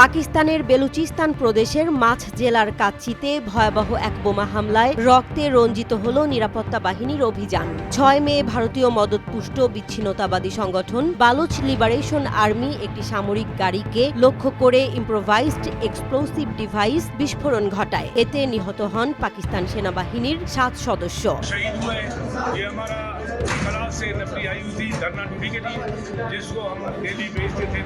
পাকিস্তানের বেলুচিস্তান প্রদেশের মাছ জেলার কাচ্চিতে ভয়াবহ এক বোমা হামলায় রক্তে রঞ্জিত হল নিরাপত্তা বাহিনীর অভিযান ছয় মে ভারতীয় মদতপুষ্ট বিচ্ছিন্নতাবাদী সংগঠন বালুচ লিবারেশন আর্মি একটি সামরিক গাড়িকে লক্ষ্য করে ইম্প্রোভাইজড এক্সপ্লোসিভ ডিভাইস বিস্ফোরণ ঘটায় এতে নিহত হন পাকিস্তান সেনাবাহিনীর সাত সদস্য शहीद हुए ये हमारा क्लास से नफरी आई हुई थी धरना ड्यूटी के लिए जिसको हम डेली भेजते थे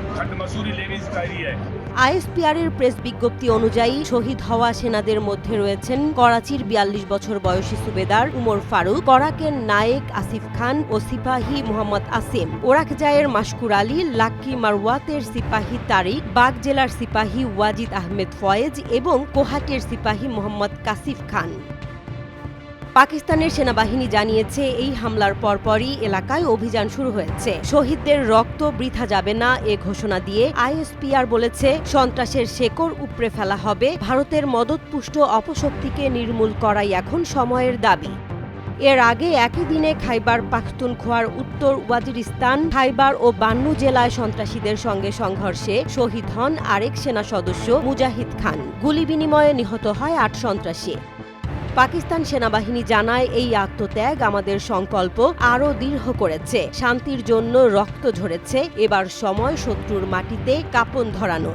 আইএসপিআর প্রেস বিজ্ঞপ্তি অনুযায়ী শহীদ হওয়া সেনাদের মধ্যে রয়েছেন করাচির বিয়াল্লিশ বছর বয়সী সুবেদার উমর ফারুক, করাকের নায়েক আসিফ খান ও সিপাহী মোহাম্মদ আসিম। ওরাকজায়ের মাসকুর আলী লাক্কি মারওয়াতের সিপাহী তারিক, বাগ জেলার সিপাহী ওয়াজিদ আহমেদ ফয়েজ এবং কোহাটের সিপাহী মোহাম্মদ কাসিফ খান। পাকিস্তানের সেনাবাহিনী জানিয়েছে, এই হামলার পরপরই এলাকায় অভিযান শুরু হয়েছে। শহীদদের রক্ত বৃথা যাবে না এ ঘোষণা দিয়ে আইএসপিআর বলেছে, সন্ত্রাসের শেকড় উপড়ে ফেলা হবে। ভারতের মদতপুষ্ট অপশক্তিকে নির্মূল করাই এখন সময়ের দাবি। এর আগে একই দিনে খাইবার পাখতুনখোয়ার উত্তর ওয়াজিরিস্তান, খাইবার ও বান্নু জেলায় সন্ত্রাসীদের সঙ্গে সংঘর্ষে শহীদ হন আরেক সেনা সদস্য মুজাহিদ খান। গুলি বিনিময়ে নিহত হয় আট সন্ত্রাসী। পাকিস্তান সেনাবাহিনী জানায় এই আত্মত্যাগ আমাদের সংকল্প আরও দৃঢ় করেছে। শান্তির জন্য রক্ত ঝরেছে। এবার সময় শত্রুর মাটিতে কাপন ধরানোর।